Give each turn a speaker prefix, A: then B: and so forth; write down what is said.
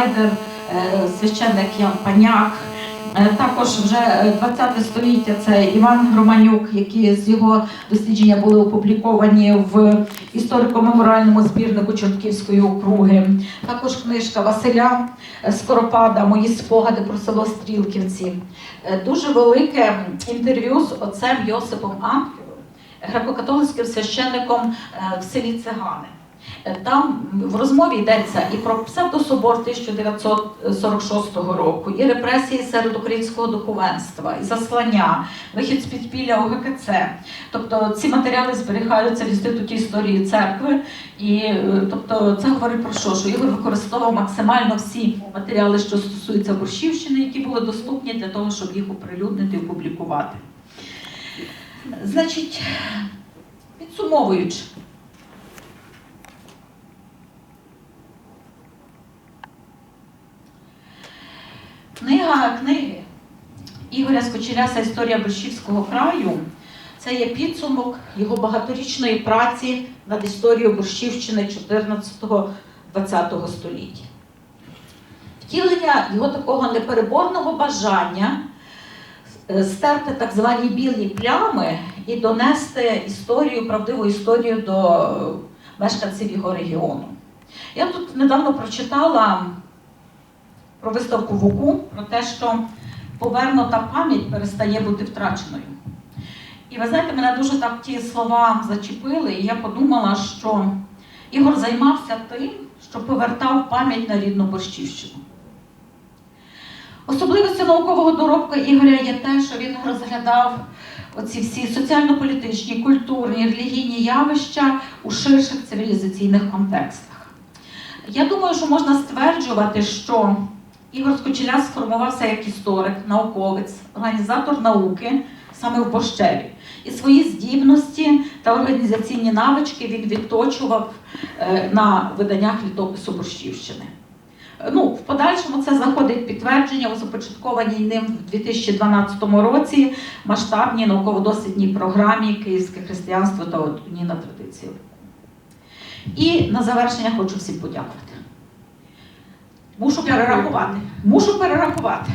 A: Гайдер, е, священник Ян Паняк. Е, Також вже е, 20 століття це Іван Громанюк, які з його дослідження були опубліковані в історико-меморіальному збірнику Чортківської округи. Також книжка Василя е, Скоропада Мої спогади про село Стрілківці. Е, Дуже велике інтерв'ю з отцем Йосипом Анкелом, греко-католицьким священником е, в селі Цигани. Е, Там в розмові йдеться і про псевдособор 1946 року, і репресії серед українського духовенства, і заслання, вихід з підпілля ОГКЦ. Тобто ці матеріали зберігаються в інституті історії церкви, і е, тобто це говорить про що? Що Ігор використовував максимально всі матеріали, що стосуються Борщівщини, які були доступні для того, щоб їх оприлюднити і опублікувати. Значить, підсумовуючи. Книга книги Ігоря Скочеляса Історія Борщівського краю це є підсумок його багаторічної праці над історією Борщівщини 14-20 століття. Втілення його такого непереборного бажання е, стерти так звані білі плями і донести історію, правдиву історію до мешканців його регіону. Я тут недавно прочитала про виставку ВУКу, про те, що повернута пам'ять перестає бути втраченою. І ви знаєте, мене дуже так ті слова зачепили, і я подумала, що Ігор займався тим, що повертав пам'ять на рідну Борщівщину. Особливістю наукового доробка Ігоря є те, що він розглядав оці всі соціально-політичні, культурні, релігійні явища у ширших цивілізаційних контекстах. Я думаю, що можна стверджувати, що Ігор Скочеля сформувався як історик, науковець, організатор науки саме в Борщеві. І свої здібності та організаційні навички він відточував е, на виданнях літопису Борщівщини. Е, Ну, в подальшому це знаходить підтвердження у започаткованій ним в 2012 році масштабній науково-дослідній програмі Київське християнство та унійна традиція. І на завершення хочу всім подякувати. Мушу перерахувати. Мушу перерахувати.